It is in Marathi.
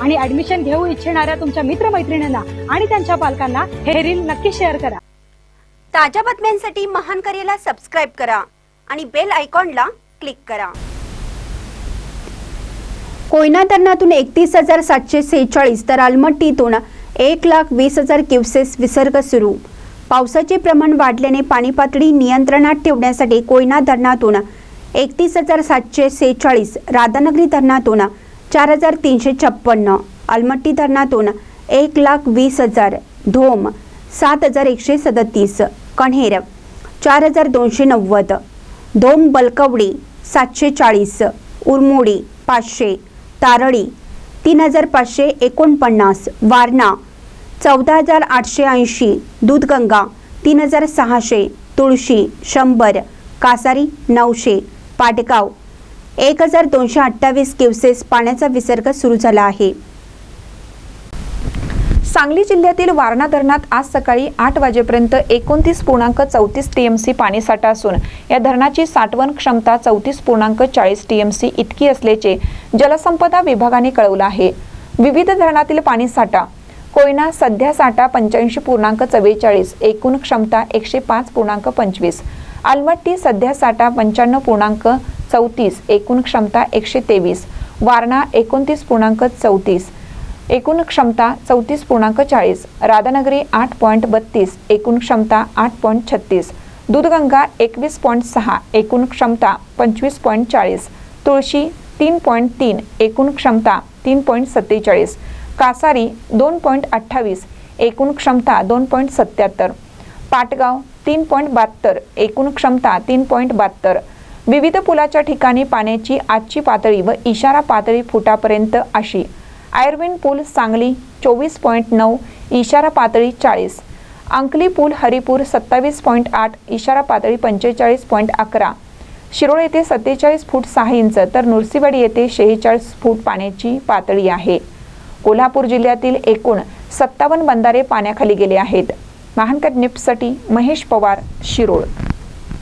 आणि ऍडमिशन घेऊ इच्छिणाऱ्या तुमच्या मित्रमैत्रिणींना आणि त्यांच्या पालकांना हे रील नक्की शेअर करा. ताज्या बातम्यांसाठी महान करेला सबस्क्राईब करा आणि बेल आयकॉनला क्लिक करा. कोयना धरणातून एकतीस हजार सातशे सेहेचाळीस तर आलमट्टीतून एक लाख वीस हजार क्युसेस विसर्ग सुरू. पावसाचे प्रमाण वाढल्याने पाणी पातळी नियंत्रणात ठेवण्यासाठी कोयना धरणातून एकतीस हजार सातशे सेहेचाळीस राधानगरी धरणातून चार हजार तीनशे छप्पन्न. अलमट्टी धरणातून एक लाख वीस हजार. धोम सात हजार एकशे सदतीस. कण्हेर चार हजार दोनशे नव्वद. धोम बलकवडी सातशे चाळीस. उरमोडी पाचशे. तारळी तीन हजार पाचशे एकोणपन्नास. वारणा चौदा हजार आठशे ऐंशी. दूधगंगा तीन हजार सहाशे. तुळशी शंभर. कासारी नऊशे. पाटगाव एक हजार दोनशे अठ्ठावीस क्युसेस पाण्याचा विसर्ग सुरू झाला आहे. सांगली जिल्ह्यातील वारणा धरणात आज सकाळी आठ वाजेपर्यंत एकोणतीस पूर्णांक चौतीस टीएमसी पाणीसाठा असून या धरणाची साठवण क्षमता चौतीस पूर्णांक चाळीस टीएमसी इतकी असल्याचे जलसंपदा विभागाने कळवलं आहे. विविध धरणातील पाणीसाठा कोयना सध्या साठा पंच्याऐंशी पूर्णांक चव्वेचाळीस एकूण क्षमता एकशे पाच पूर्णांक पंचवीस आलमट्टी सध्या साठा पंच्याण्णव पूर्णांक चौतीस एकूण क्षमता एकशे तेवीस. वारणा एकोणतीस पूर्णांक चौतीस. एकूण क्षमता चौतीस पूर्णांक चाळीस. राधानगरी आठ पॉईंट बत्तीस एकूण क्षमता आठ पॉईंट छत्तीस. दूधगंगा एकवीस पॉईंट सहा एकूण क्षमता पंचवीस पॉईंट चाळीस. तुळशी तीन पॉईंट तीन एकूण क्षमता तीन पॉईंट सत्तेचाळीस. कासारी दोन पॉईंट अठ्ठावीस एकूण क्षमता दोन पॉईंट सत्याहत्तर. पाटगाव तीन पॉईंट बहात्तर एकूण क्षमता तीन पॉईंट बहात्तर. विविध पुलाच्या ठिकाणी पाण्याची आजची पातळी व इशारा पातळी फुटापर्यंत अशी. आयर्विन पूल सांगली चोवीस पॉईंट नऊ इशारा पातळी चाळीस. अंकली पूल हरिपूर सत्तावीस पॉईंट आठ इशारा पातळी पंचेचाळीस पॉईंट अकरा. शिरोळ येथे सत्तेचाळीस फूट सहा इंच तर नुरसीवाडी येथे शेहेचाळीस फूट पाण्याची पातळी आहे. कोल्हापूर जिल्ह्यातील एकूण सत्तावन्न बंधारे पाण्याखाली गेले आहेत. महानकर निफ्टसाठी महेश पवार शिरोळ.